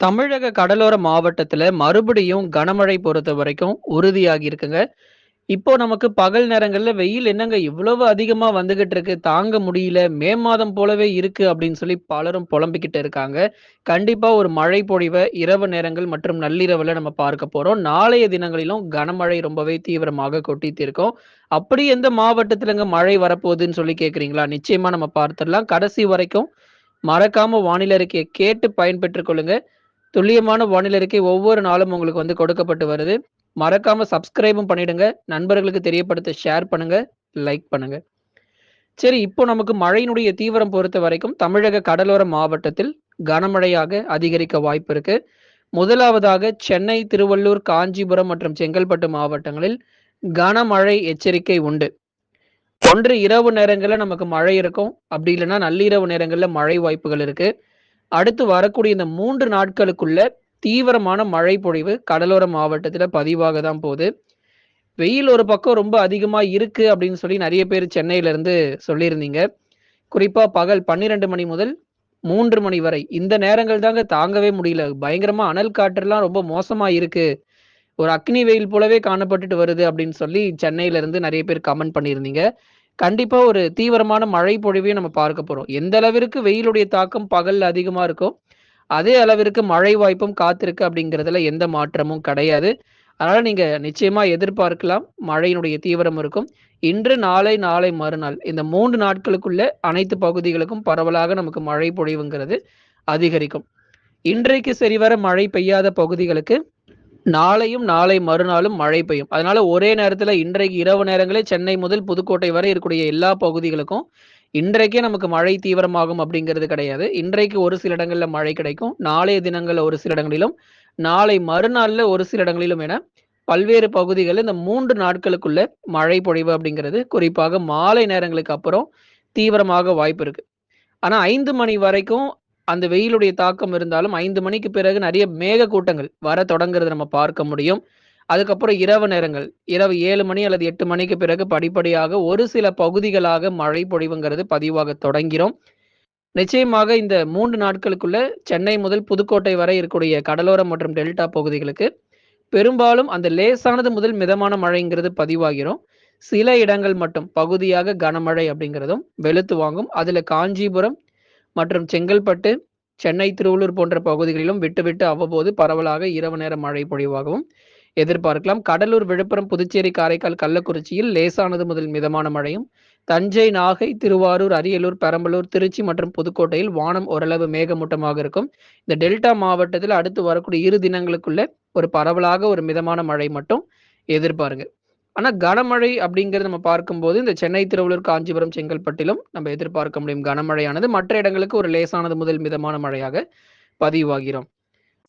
தமிழக கடலோர மாவட்டத்துல மறுபடியும் கனமழை பொறுத்தவரைக்கும் உறுதியாகி இருக்குங்க. இப்போ நமக்கு பகல் நேரங்கள்ல வெயில் என்னங்க இவ்வளவு அதிகமா வந்துகிட்டு இருக்கு, தாங்க முடியல. மே மாதம் போலவே இருக்கு அப்படின்னு சொல்லி பலரும் புலம்பிக்கிட்டு இருக்காங்க. கண்டிப்பா ஒரு மழை பொழிவை இரவு நேரங்கள் மற்றும் நள்ளிரவுல நம்ம பார்க்க போறோம். நாளைய தினங்களிலும் கனமழை ரொம்பவே தீவிரமாக கொட்டி இருக்கோம் அப்படி எந்த மாவட்டத்திலங்க மழை வரப்போகுதுன்னு சொல்லி கேக்குறீங்களா நிச்சயமா நம்ம பார்த்துடலாம். கடைசி வரைக்கும் மறக்காம வானிலை அறிக்கைய கேட்டு பயன்பெற்றுக் கொள்ளுங்க. துல்லியமான வானிலை அறிக்கை ஒவ்வொரு நாளும் உங்களுக்கு வந்து கொடுக்கப்பட்டு வருது. மறக்காம சப்ஸ்கிரைபும் பண்ணிடுங்க. நண்பர்களுக்கு தெரியப்படுத்த ஷேர் பண்ணுங்க, லைக் பண்ணுங்க. சரி, இப்போ நமக்கு மழையினுடைய தீவிரம் பொறுத்த வரைக்கும் தமிழக கடலோர மாவட்டத்தில் கனமழையாக அதிகரிக்க வாய்ப்பு இருக்கு. முதலாவதாக சென்னை, திருவள்ளூர், காஞ்சிபுரம் மற்றும் செங்கல்பட்டு மாவட்டங்களில் கனமழை எச்சரிக்கை உண்டு. ஒன்று இரவு நேரங்களில் நமக்கு மழை இருக்கும். அப்படி இல்லைன்னா நள்ளிரவு நேரங்களில் மழை வாய்ப்புகள் இருக்கு. அடுத்து வரக்கூடிய இந்த மூன்று நாட்களுக்குள்ள தீவிரமான மழை பொழிவு கடலோர மாவட்டத்தில் பதிவாக தான் போகுது வெயில் ஒரு பக்கம் ரொம்ப அதிகமாக இருக்கு அப்படின்னு சொல்லி நிறைய பேர் சென்னையிலேருந்து சொல்லியிருந்தீங்க. குறிப்பாக பகல் 12 மணி முதல் மூன்று மணி வரை. இந்த நேரங்கள் தாங்க தாங்கவே முடியல. பயங்கரமாக அனல் காற்றுலாம் ரொம்ப மோசமாக இருக்கு. ஒரு அக்னி வெயில் போலவே காணப்பட்டுட்டு வருது அப்படின்னு சொல்லி சென்னையிலேருந்து நிறைய பேர் கமெண்ட் பண்ணியிருந்தீங்க. கண்டிப்பா ஒரு தீவிரமான மழை பொழிவையும் நம்ம பார்க்க போறோம். எந்த அளவிற்கு வெயிலுடைய தாக்கம் பகல்ல அதிகமா இருக்கோ, அதே அளவிற்கு மழை வாய்ப்பும் காத்திருக்கு அப்படிங்கிறதுல எந்த மாற்றமும் கிடையாது. அதனால நீங்க நிச்சயமா எதிர்பார்க்கலாம். மழையினுடைய தீவிரம் இருக்கும். இன்று, நாளை, நாளை மறுநாள் இந்த மூன்று நாட்களுக்குள்ள அனைத்து பகுதிகளுக்கும் பரவலாக நமக்கு மழை பொழிவுங்கிறது அதிகரிக்கும். இன்றைக்கு சரிவர மழை பெய்யாத பகுதிகளுக்கு நாளையும், நாளை மறுநாளும் மழை பெய்யும். அதனால ஒரே நேரத்தில் இன்றைக்கு இரவு நேரங்களே சென்னை முதல் புதுக்கோட்டை வரை இருக்கக்கூடிய எல்லா பகுதிகளுக்கும் இன்றைக்கே நமக்கு மழை தீவிரமாகும் அப்படிங்கிறது கிடையாது. இன்றைக்கு ஒரு சில இடங்கள்ல மழை கிடைக்கும். நாளைய தினங்கள்ல ஒரு சில இடங்களிலும், நாளை மறுநாள்ல ஒரு சில இடங்களிலும் என பல்வேறு பகுதிகளில் இந்த மூன்று நாட்களுக்குள்ள மழை பொழிவு அப்படிங்கிறது குறிப்பாக மாலை நேரங்களுக்கு அப்புறம் தீவிரமாக வாய்ப்பு இருக்கு. ஆனா ஐந்து மணி வரைக்கும் அந்த வெயிலுடைய தாக்கம் இருந்தாலும் ஐந்து மணிக்கு பிறகு நெறைய மேகக்கூட்டங்கள் வர தொடங்குறது நம்ம பார்க்க முடியும். அதுக்கப்புறம் இரவு நேரங்கள். இரவு ஏழு மணி அல்லது எட்டு மணிக்கு பிறகு படிப்படியாக ஒரு சில பகுதிகளாக மழை பொழிவுங்கிறது பதிவாக தொடங்கிறோம் நிச்சயமாக இந்த மூன்று நாட்களுக்குள்ள சென்னை முதல் புதுக்கோட்டை வரை இருக்கக்கூடிய கடலோரம் மற்றும் டெல்டா பகுதிகளுக்கு பெரும்பாலும் அந்த லேசானது முதல் மிதமான மழைங்கிறது பதிவாகிறோம் சில இடங்கள் மட்டும் பகுதியாக கனமழை அப்படிங்கிறதும் வெளுத்து வாங்கும். அதுல காஞ்சிபுரம் மற்றும் செங்கல்பட்டு, சென்னை, திருவள்ளூர் போன்ற பகுதிகளிலும் விட்டு, விட்டு அவ்வப்போது பரவலாக இரவு நேர மழை பொழிவாகவும் எதிர்பார்க்கலாம். கடலூர், விழுப்புரம், புதுச்சேரி, காரைக்கால், கள்ளக்குறிச்சியில் லேசானது முதல் மிதமான மழையும், தஞ்சை, நாகை, திருவாரூர், அரியலூர், பெரம்பலூர், திருச்சி மற்றும் புதுக்கோட்டையில் வானம் ஓரளவு மேகமூட்டமாக இருக்கும். இந்த டெல்டா மாவட்டத்தில் அடுத்து வரக்கூடிய இரு தினங்களுக்குள்ள ஒரு பரவலாக ஒரு மிதமான மழை மட்டும் எதிர்பாருங்க. ஆனா கனமழை அப்படிங்கிறது நம்ம பார்க்கும்போது இந்த சென்னை, திருவள்ளூர், காஞ்சிபுரம், செங்கல்பட்டிலும் நம்ம எதிர்பார்க்க முடியும் கனமழையானது. மற்ற இடங்களுக்கு ஒரு லேசானது முதல் மிதமான மழையாக பதிவாகிறோம்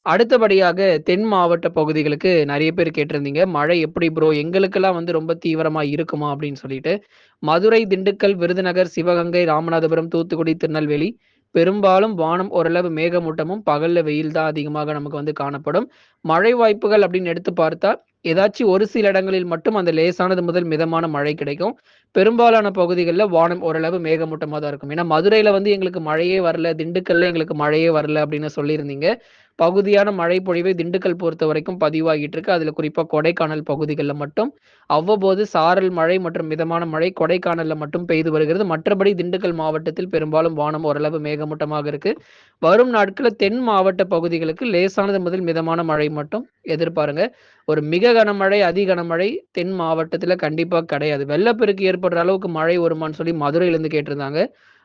அடுத்தபடியாக தென் மாவட்ட பகுதிகளுக்கு நிறைய பேர் கேட்டிருந்தீங்க. மழை எப்படி ப்ரோ? எங்களுக்கெல்லாம் வந்து ரொம்ப தீவிரமா இருக்குமா? அப்படின்னு சொல்லிட்டு. மதுரை, திண்டுக்கல், விருதுநகர், சிவகங்கை, ராமநாதபுரம், தூத்துக்குடி, திருநெல்வேலி பெரும்பாலும் வானம் ஓரளவு மேகமூட்டமும், பகல்ல வெயில் தான் அதிகமாக நமக்கு வந்து காணப்படும். மழை வாய்ப்புகள் அப்படின்னு எடுத்து பார்த்தா, ஏதாச்சும் ஒரு சில இடங்களில் மட்டும் அந்த லேசானது முதல் மிதமான மழை கிடைக்கும். பெரும்பாலான பகுதிகளில் வானம் ஓரளவு மேகமூட்டமாக தான் இருக்கும். ஏன்னா மதுரையில வந்து எங்களுக்கு மழையே வரல, திண்டுக்கல்ல எங்களுக்கு மழையே வரல அப்படின்னு சொல்லியிருந்தீங்க. பகுதியான மழை பொழிவை திண்டுக்கல் பொறுத்தவரைக்கும் பதிவாகிட்டு இருக்கு. அதுல குறிப்பா கொடைக்கானல் பகுதிகளில் மட்டும் அவ்வப்போது சாரல் மழை மற்றும் மிதமான மழை கொடைக்கானல்ல மட்டும் பெய்து வருகிறது. மற்றபடி திண்டுக்கல் மாவட்டத்தில் பெரும்பாலும் வானம் ஓரளவு மேகமூட்டமாக இருக்கு. வரும் நாட்களில் தென் மாவட்ட பகுதிகளுக்கு லேசானது முதல் மிதமான மழை மட்டும் எதிர்பாருங்க. ஒரு மிக கனமழை, அதி கனமழை தென் மாவட்டத்தில் கண்டிப்பா கிடையாது. வெள்ளப்பெருக்கு ஏற்படுற அளவுக்கு மழை வருமான்னு சொல்லி மதுரையிலேருந்து கேட்டிருந்தாங்க.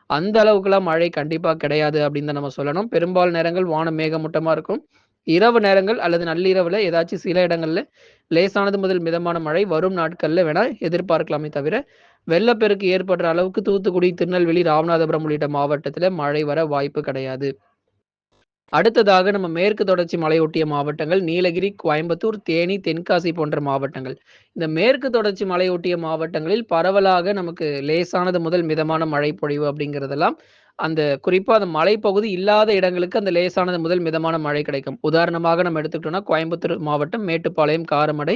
அந்த அளவுக்குலாம் மழை கண்டிப்பாக கிடையாது அப்படின்னு தான் நம்ம சொல்லணும். பெரும்பாலும் நேரங்கள் வானம் மேகமூட்டமாக இருக்கும். இரவு நேரங்கள் அல்லது நள்ளிரவில் ஏதாச்சும் சில இடங்கள்ல லேசானது முதல் மிதமான மழை வரும் நாட்களில் வேணால் எதிர்பார்க்கலாமே தவிர, வெள்ளப்பெருக்கு ஏற்படுற அளவுக்கு தூத்துக்குடி, திருநெல்வேலி, ராமநாதபுரம் உள்ளிட்ட மாவட்டத்தில் மழை வர வாய்ப்பு கிடையாது. அடுத்ததாக நம்ம மேற்கு தொடர்ச்சி மலையொட்டிய மாவட்டங்கள் நீலகிரி, கோயம்புத்தூர், தேனி, தென்காசி போன்ற மாவட்டங்கள். இந்த மேற்கு தொடர்ச்சி மலையொட்டிய மாவட்டங்களில் பரவலாக நமக்கு லேசானது முதல் மிதமான மழை பொழிவு அப்படிங்கிறதெல்லாம் அந்த குறிப்பா அந்த மலைப்பகுதி இல்லாத இடங்களுக்கு அந்த லேசானது முதல் மிதமான மழை கிடைக்கும். உதாரணமாக நம்ம எடுத்துக்கிட்டோம்னா கோயம்புத்தூர் மாவட்டம், மேட்டுப்பாளையம், காரமடை,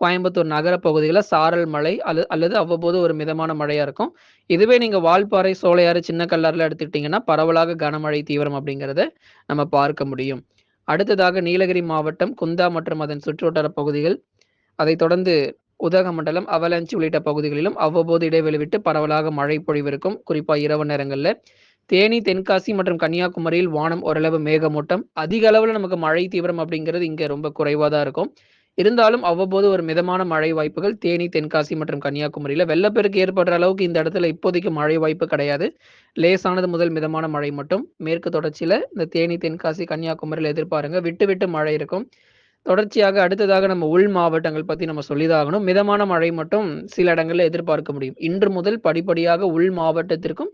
கோயம்புத்தூர் நகர பகுதிகளில் சாரல் மழை அல்லது அல்லது அவ்வப்போது ஒரு மிதமான மழையா இருக்கும். இதுவே நீங்க வால்பாறை, சோலையாறு, சின்ன கல்லாறுல எடுத்துக்கிட்டீங்கன்னா, பரவலாக கனமழை தீவிரம் அப்படிங்கிறத நம்ம பார்க்க முடியும். அடுத்ததாக நீலகிரி மாவட்டம் குந்தா மற்றும் அதன் சுற்றுவட்டார பகுதிகள் அதைத் தொடர்ந்து உதகமண்டலம் அவலஞ்சி உள்ளிட்ட பகுதிகளிலும் அவ்வப்போது இடைவெளி விட்டு பரவலாக மழை பொழிவு இருக்கும் குறிப்பா இரவு நேரங்களில் தேனி தென்காசி மற்றும் கன்னியாகுமரியில் வானம் ஓரளவு மேகமூட்டம் அதிக அளவில் நமக்கு மழை தீவிரம் அப்படிங்கிறது இங்கே ரொம்ப குறைவாக தான் இருக்கும் இருந்தாலும் அவ்வப்போது ஒரு மிதமான மழை வாய்ப்புகள். தேனி தென்காசி மற்றும் கன்னியாகுமரியில் வெள்ளப்பெருக்கு ஏற்படுற அளவுக்கு இந்த இடத்துல இப்போதைக்கு மழை வாய்ப்பு கிடையாது. லேசானது முதல் மிதமான மழை மட்டும். மேற்கு தொடர்ச்சியில் இந்த தேனி தென்காசி கன்னியாகுமரியில் எதிர்பாருங்க. விட்டு விட்டு மழை இருக்கும். தொடர்ச்சியாக அடுத்ததாக நம்ம உள் மாவட்டங்கள் பற்றி நம்ம சொல்லிதாகணும். மிதமான மழை மட்டும் சில இடங்களில் எதிர்பார்க்க முடியும். இன்று முதல் படிப்படியாக உள் மாவட்டத்திற்கும்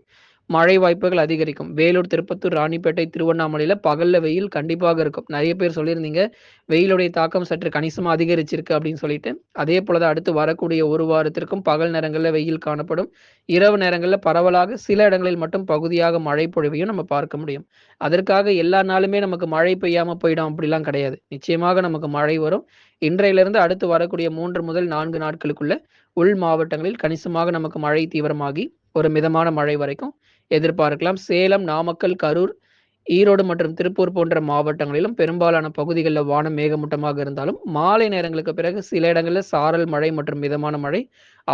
மழை வாய்ப்புகள் அதிகரிக்கும். வேலூர் திருப்பத்தூர் ராணிப்பேட்டை திருவண்ணாமலையில் பகல்ல வெயில் கண்டிப்பாக இருக்கும். நிறைய பேர் சொல்லியிருந்தீங்க வெயிலுடைய தாக்கம் சற்று கணிசமாக அதிகரிச்சிருக்கு அப்படின்னு சொல்லிட்டு. அதே போல தான் அடுத்து வரக்கூடிய ஒரு வாரத்திற்கும் பகல் நேரங்களில் வெயில் காணப்படும். இரவு நேரங்களில் பரவலாக சில இடங்களில் மட்டும் பகுதியாக மழை பொழிவையும் நம்ம பார்க்க முடியும். அதற்காக எல்லா நாளுமே நமக்கு மழை பெய்யாமல் போயிடும் அப்படிலாம் கிடையாது. நிச்சயமாக நமக்கு மழை வரும். இன்றையிலிருந்து அடுத்து வரக்கூடிய மூன்று முதல் நான்கு நாட்களுக்குள்ள உள் மாவட்டங்களில் கணிசமாக நமக்கு மழை தீவிரமாகி ஒரு மிதமான மழை வரைக்கும் எதிர்பார்க்கலாம். சேலம் நாமக்கல் கரூர் ஈரோடு மற்றும் திருப்பூர் போன்ற மாவட்டங்களிலும் பெரும்பாலான பகுதிகளில் வானம் மேகமூட்டமாக இருந்தாலும் மாலை நேரங்களுக்கு பிறகு சில இடங்களில் சாரல் மழை மற்றும் மிதமான மழை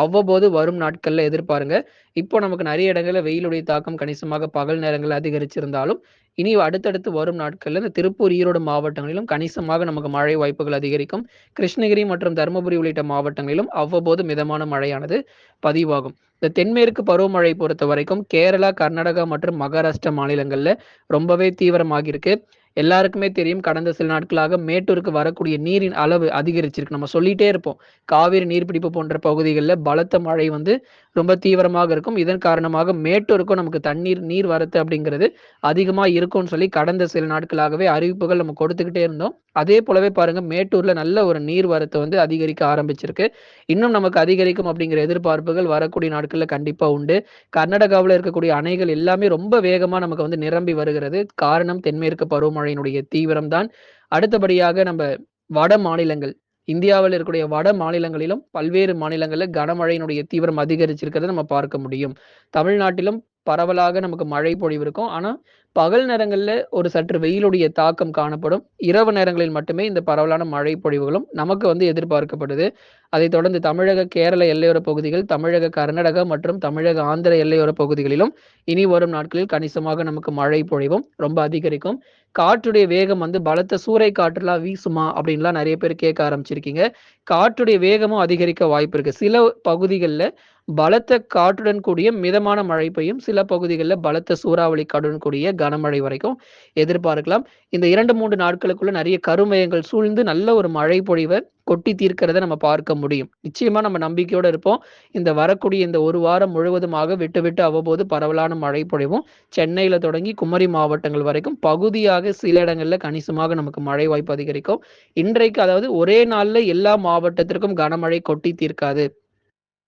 அவ்வப்போது வரும் நாட்களில் எதிர்பாருங்க. இப்போ நமக்கு நிறைய இடங்களில் வெயிலுடைய தாக்கம் கணிசமாக பகல் நேரங்களில் அதிகரிச்சிருந்தாலும் இனி அடுத்தடுத்து வரும் நாட்களில் இந்த திருப்பூர் ஈரோடு மாவட்டங்களிலும் கணிசமாக நமக்கு மழை வாய்ப்புகள் அதிகரிக்கும். கிருஷ்ணகிரி மற்றும் தருமபுரி உள்ளிட்ட மாவட்டங்களிலும் அவ்வப்போது மிதமான மழையானது பதிவாகும். இந்த தென்மேற்கு பருவமழை பொறுத்த வரைக்கும் கேரளா கர்நாடகா மற்றும் மகாராஷ்டிரா மாநிலங்களில் ரொம்பவே தீவிரமாகிருக்கு எல்லாருக்குமே தெரியும் கடந்த சில நாட்களாக மேட்டூருக்கு வரக்கூடிய நீரின் அளவு அதிகரிச்சிருக்கு. நம்ம சொல்லிட்டே இருப்போம் காவிரி நீர்பிடிப்பு போன்ற பகுதிகளில் பலத்த மழை வந்து ரொம்ப தீவிரமாக இருக்கும். இதன் காரணமாக மேட்டூருக்கும் நமக்கு தண்ணீர் நீர் வரத்து அப்படிங்கிறது அதிகமாக இருக்கும்னு சொல்லி கடந்த சில நாட்களாகவே அறிவிப்புகள் நம்ம கொடுத்துக்கிட்டே இருந்தோம். அதே போலவே பாருங்க மேட்டூர்ல நல்ல ஒரு நீர் வரத்து வந்து அதிகரிக்க ஆரம்பிச்சிருக்கு. இன்னும் நமக்கு அதிகரிக்கும் அப்படிங்கிற எதிர்பார்ப்புகள் வரக்கூடிய நாட்களில் கண்டிப்பா உண்டு. கர்நாடகாவில் இருக்கக்கூடிய அணைகள் எல்லாமே ரொம்ப வேகமா நமக்கு வந்து நிரம்பி வருகிறது. காரணம் தென்மேற்கு பருவமழை மழையினுடைய தீவிரம் தான் அடுத்தபடியாக நம்ம வட மாநிலங்கள் இந்தியாவில் இருக்கக்கூடிய வட மாநிலங்களிலும் பல்வேறு மாநிலங்களில் கனமழையினுடைய தீவிரம் அதிகரிச்சிருக்கிறத நம்ம பார்க்க முடியும். தமிழ்நாட்டிலும் பரவலாக நமக்கு மழை பொழிவு இருக்கும். ஆனால் பகல் நேரங்களில் ஒரு சற்று வெயிலுடைய தாக்கம் காணப்படும். இரவு நேரங்களில் மட்டுமே இந்த பரவலான மழை பொழிவுகளும் நமக்கு வந்து எதிர்பார்க்கப்படுது. அதைத் தொடர்ந்து தமிழக கேரள எல்லையோர பகுதிகள் தமிழக கர்நாடகா மற்றும் தமிழக ஆந்திர எல்லையோர பகுதிகளிலும் இனி வரும் நாட்களில் கணிசமாக நமக்கு மழை பொழிவும் ரொம்ப அதிகரிக்கும். காற்றுடைய வேகம் வந்து பலத்த சூறை காற்றுலாம் வீசுமா அப்படின்லாம் நிறைய பேர் கேட்க ஆரம்பிச்சிருக்கீங்க. காற்றுடைய வேகமும் அதிகரிக்க வாய்ப்பு இருக்கு. சில பகுதிகளில் பலத்த காற்றுடன் கூடிய மிதமான மழை பெய்யும். சில பகுதிகளில் பலத்த சூறாவளி காற்றுடன் கூடிய கனமழை வரைக்கும் எதிர்பார்க்கலாம். இந்த இரண்டு மூன்று நாட்களுக்குள்ள நிறைய கருமயங்கள் சூழ்ந்து நல்ல ஒரு மழை பொழிவை கொட்டி தீர்க்கிறத நம்ம பார்க்க முடியும். நிச்சயமா நம்ம நம்பிக்கையோட இருப்போம். இந்த வரக்கூடிய இந்த ஒரு வாரம் முழுவதுமாக விட்டு விட்டு அவ்வப்போது பரவலான மழை பொழிவும் சென்னையில தொடங்கி குமரி மாவட்டங்கள் வரைக்கும் பகுதியாக சில இடங்கள்ல கணிசமாக நமக்கு மழை வாய்ப்பு அதிகரிக்கும். இன்றைக்கு அதாவது ஒரே நாள்ல எல்லா மாவட்டத்திற்கும் கனமழை கொட்டி தீர்க்காது.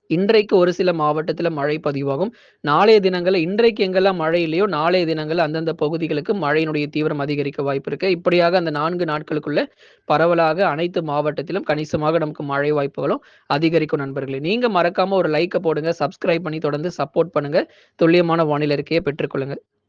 இன்றைக்கு ஒரு சில மாவட்டத்தில் மழை பதிவாகும். நாளைய தினங்களில் இன்றைக்கு எங்கெல்லாம் மழை இல்லையோ நாளைய தினங்கள் அந்தந்த பகுதிகளுக்கு மழையினுடைய தீவிரம் அதிகரிக்க வாய்ப்பு இருக்கு. இப்படியாக அந்த நான்கு நாட்களுக்குள்ள பரவலாக அனைத்து மாவட்டத்திலும் கணிசமாக நமக்கு மழை வாய்ப்புகளும் அதிகரிக்கும் நண்பர்களே. நீங்க மறக்காம ஒரு லைக்கை போடுங்க சப்ஸ்கிரைப் பண்ணி தொடர்ந்து சப்போர்ட் பண்ணுங்க. துல்லியமான வானிலை இருக்கையை பெற்றுக்கொள்ளுங்க